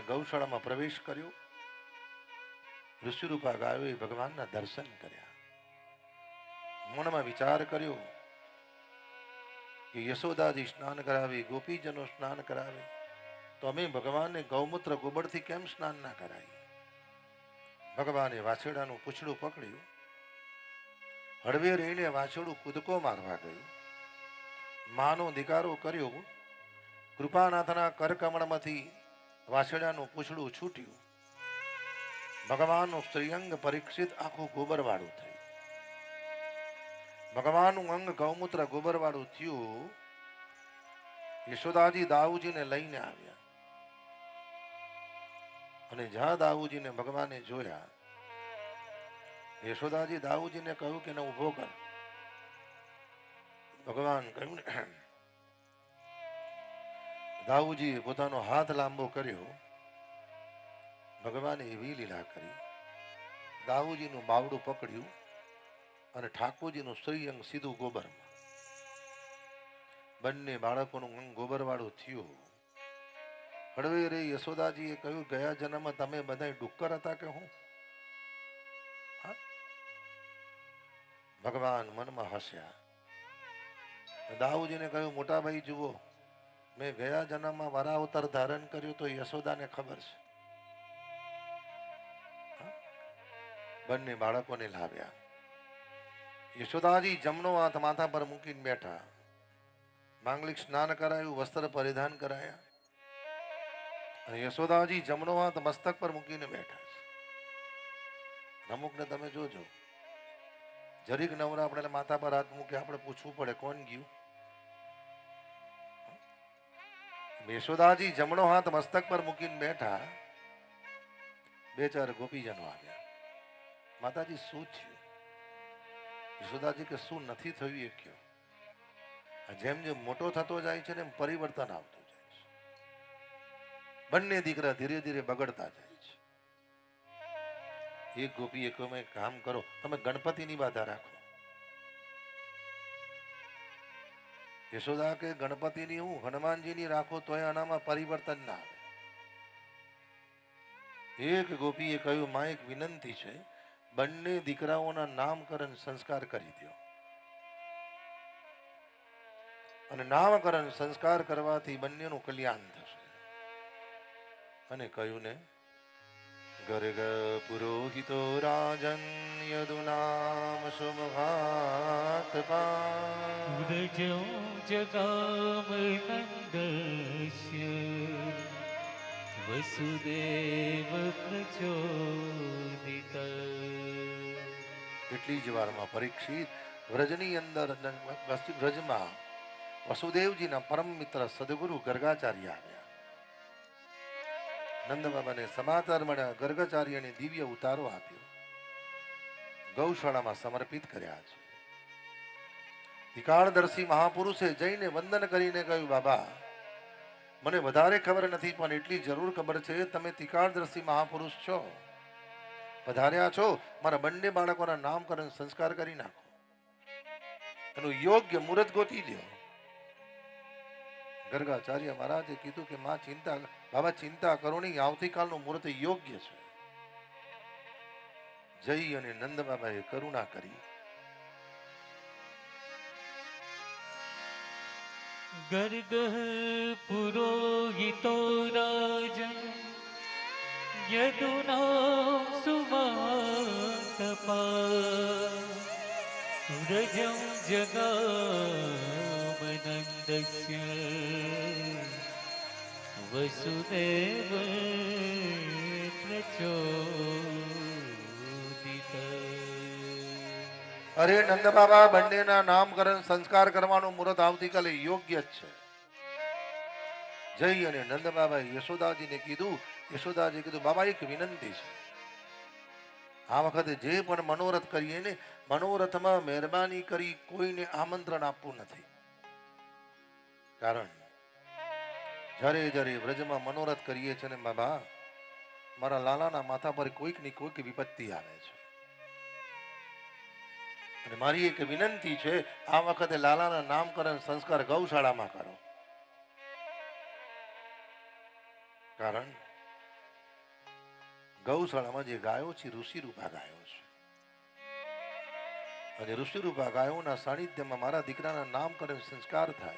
અને ગૌશાળામાં પ્રવેશ કર્યો. ઋષિરૂપા ગાયોએ ભગવાનના દર્શન કર્યા. મનમાં વિચાર કર્યો કે યશોદાજી સ્નાન કરાવે, ગોપીજનો સ્નાન કરાવે, તો અમે ભગવાનને ગૌમૂત્ર ગોબરથી કેમ સ્નાન ના કરાવીએ ભગવાને વાછેડાનું પૂછડું પકડ્યું. હળવે રહીને વાછેડું કૂદકો મારવા ગયું. માનો દિકારો કર્યો. કૃપાનાથના કરકમળમાંથી વાછરડાનું પૂછડું છૂટ્યું. ભગવાનનું સ્ત્રીઅંગ પરીક્ષિત આખું ગોબરવાળું થયું. ભગવાનનું અંગ ગૌમૂત્ર ગોબરવાળું થયું. યશોદાજી દાઉજીને લઈને આવ્યા. અને જ્યાં દાઉજીને ભગવાને જોયા, યશોદાજી દાઉજીને કહ્યું કે એને ઊભો કર. ભગવાન કહ્યું ને દાઉજીએ પોતાનો હાથ લાંબો કર્યો. ભગવાને એવી લીલા કરી. દાઉજીનું બાવડું પકડ્યું અને ઠાકોરજીનું શ્રીઅંગ સીધું ગોબરમાં. બંને બાળકોનું અંગ ગોબરવાળું થયું. હળવે રે યશોદાજીએ કહ્યું, ગયા જન્મમાં તમે બધા ડુક્કર હતા કે હું? ભગવાન મનમાં હસ્યા. દાઉજીને કહ્યું મોટા ભાઈ જુઓ મેં ગયા જન્મમાં વરા અવતાર ધારણ કર્યું તો યશોદાને ખબર છે? બંને બાળકોને લાવ્યા. યશોદાજી જમણો હાથ માથા પર મૂકીને બેઠા. માંગલિક સ્નાન કરાયું, વસ્ત્ર પરિધાન કરાયા. અને યશોદાજી જમણો હાથ મસ્તક પર મૂકીને બેઠા છે. અમુકને તમે જોજો. જરીક નવરા આપણે માથા પર હાથ મૂકે આપણે પૂછવું પડે, કોણ ગયું? યશોદાજી જમણો હાથ મસ્તક પર મૂકીને બેઠા, બે ચાર ગોપીજનો આવ્યા. માતાજી, શું થયું? યશોદાજી કે શું નથી થયું એ કયો? જેમ જેમ મોટો થતો જાય છે ને એમ પરિવર્તન આવતું જાય છે. બંને દીકરા ધીરે ધીરે બગડતા જાય છે. એક ગોપીએ કહ્યું "એક કામ કરો. તમે ગણપતિની બાધા રાખો. યશોદા કે ગણપતિની હું હનુમાનજીની રાખો તોય આનામાં પરિવર્તન ના આવે. એક ગોપીએ કહ્યું, માં, એક વિનંતી છે. બંને દીકરાઓના નામકરણ સંસ્કાર કરી દો અને નામકરણ સંસ્કાર કરવાથી બંનેનું કલ્યાણ થશે. અને કહ્યું ને ગર્ગ પુરોહિતો રાજન યદુનામ શુભઘાત વ્રજો જગામનંદસ્ય વસુદેવ પ્રચોદિત એટલી જ વારમાં પરીક્ષિત વ્રજની અંદર વ્રજમાં વસુદેવજીના પરમ મિત્ર સદગુરુ ગર્ગાચાર્ય આવ્યા નંદ બાબાને સમાચાર મળ્યા ગર્ગાચાર્યને દિવ્ય ઉતારો આપ્યો. ગૌશાળામાં સમર્પિત કર્યા છે. વિકાળદર્શી મહાપુરુષે જઈને વંદન કરીને કહ્યું, બાબા, મને વધારે ખબર નથી, પણ એટલી જરૂર ખબર છે, તમે તિકાળદર્શી મહાપુરુષ છો. પધાર્યા છો. મારા બંને બાળકોના નામકરણ સંસ્કાર કરી નાખો. એનું યોગ્ય મુહૂર્ત ગોતી લ્યો. ગર્ગાચાર્ય મહારાજે કીધું કે માં ચિંતા, બાબા ચિંતા કરો નહીં, આવતીકાલનું મુહૂર્ત યોગ્ય છે. જઈ અને નંદ બાબાએ કરુણા કરી. ગર્ગ પુરોહિતો રાજન યદુના સુમાતપા વ્રજં વસુદેવ પ્રચોદિત અરે નંદ બાબા બંનેના નામકરણ સંસ્કાર કરવાનું મુહૂર્ત આવતીકાલે યોગ્ય જ છે. જઈ અને નંદ બાબાએ યશોદાજીને કીધું. યશોદાજી કીધું, બાબા, એક વિનંતી છે. આ વખતે જે પણ મનોરથ કરીએ ને, મનોરથમાં મહેરબાની કરી કોઈને આમંત્રણ આપવું નથી. કારણ જ્યારે જ્યારે વ્રજમાં મનોરથ કરીએ છીએ ને બાબા, મારા લાલાના માથા પર કોઈકની કોઈક વિપત્તિ આવે છે. અને મારી એક વિનંતી છે, આ વખતે લાલાના નામકરણ સંસ્કાર ગૌશાળામાં કરો. કારણ ગૌશાળામાં જે ગાયો છે, ઋષિરૂપા ગાયો છે. અને ઋષિરૂપા ગાયોના સાનિધ્યમાં મારા દીકરાના નામકરણ સંસ્કાર થાય.